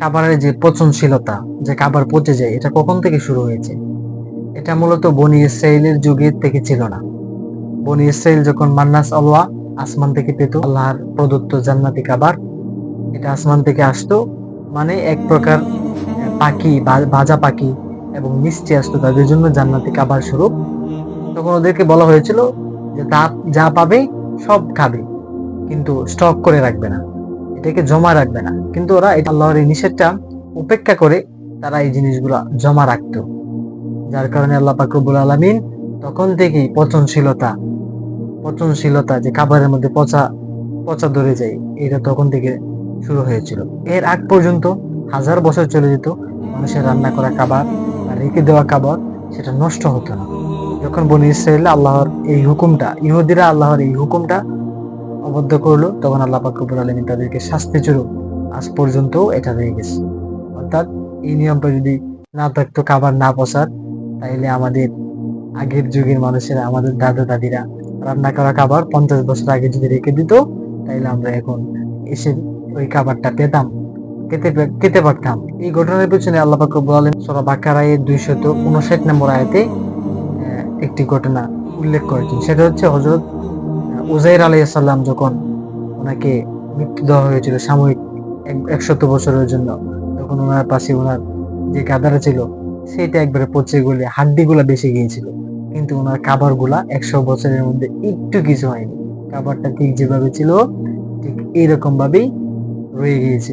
কাবারের যে পচনশীলতা যে কাবার পচে যায়, এটা কখন থেকে শুরু হয়েছে? এটা মূলত বনি ইসরায়েলের যুগের থেকে ছিল না। বনি ইসরায়েল যখন মান্নাস অলওয়া আসমান থেকে পেত, আল্লাহর প্রদত্ত জান্নাতি কাবার এটা আসমান থেকে আসতো মানে এক প্রকার পাখি বাজা পাখি এবং মিষ্টি আসতো তাদের জন্য জান্নাতি কাবার স্বরূপ। তখন ওদেরকে বলা হয়েছিল যে তা, যা পাবে সব খাবে, কিন্তু স্টক করে রাখবে না। এটাকে জমা রাখবে না। কিন্তু ওরা এটা আল্লাহর এই নিষেধটা উপেক্ষা করে তারা এই জিনিসগুলো জমা রাখতো। যার কারণে আল্লাহ পাক রব্বুল আলামিন তখন থেকেই পচনশীলতা পচনশীলতা যে খাবারের মধ্যে পচা পচা ধরে যায়, এটা তখন থেকে শুরু হয়েছিল। এর আগ পর্যন্ত হাজার বছর চলে যেত মানুষের রান্না করা খাবার আর রেখে দেওয়া খাবার সেটা নষ্ট হতো না। যখন বনি ইসরায়েল আল্লাহর এই হুকুমটা, ইহুদিরা আল্লাহর এই হুকুমটা অবদ্ধ করল, তখন আল্লাহ পাক রব্বুল আলামিন তাদেরকে শাস্তি স্বরূপ আজ পর্যন্ত এটা রয়ে গেছে। অর্থাৎ এই নিয়মটা যদি না থাকতো, খাবার না পচার, তাইলে আমাদের আগের যুগের মানুষেরা, আমাদের দাদা দাদিরা রান্না করা খাবার পঞ্চাশ বছর আগে যদি রেখে দিত, তাইলে আমরা এখন এসে ওই খাবারটা পেতাম, খেতে খেতে পারতাম। এই ঘটনার পিছনে আল্লাহ পাক আলামিন সূরা বাকারা এর 259 নম্বর আয়াতে একটি ঘটনা উল্লেখ করেছেন। সেটা হচ্ছে হযরত উজাইর আলাইসাল্লাম যখন ওনাকে মৃত্যু দেওয়া হয়েছিল সাময়িক এক- একশত বছরের জন্য, তখন ওনার পাশে ওনার যে গাদারা ছিল সেটা একবারে পচে গলে, হাড্ডিগুলা বেশি গিয়েছিল। কিন্তু ওনার খাবারগুলা একশো বছরের মধ্যে একটু কিছু হয়নি। খাবারটা ঠিক যেভাবে ছিল, ঠিক এইরকম ভাবেই রয়ে গিয়েছে।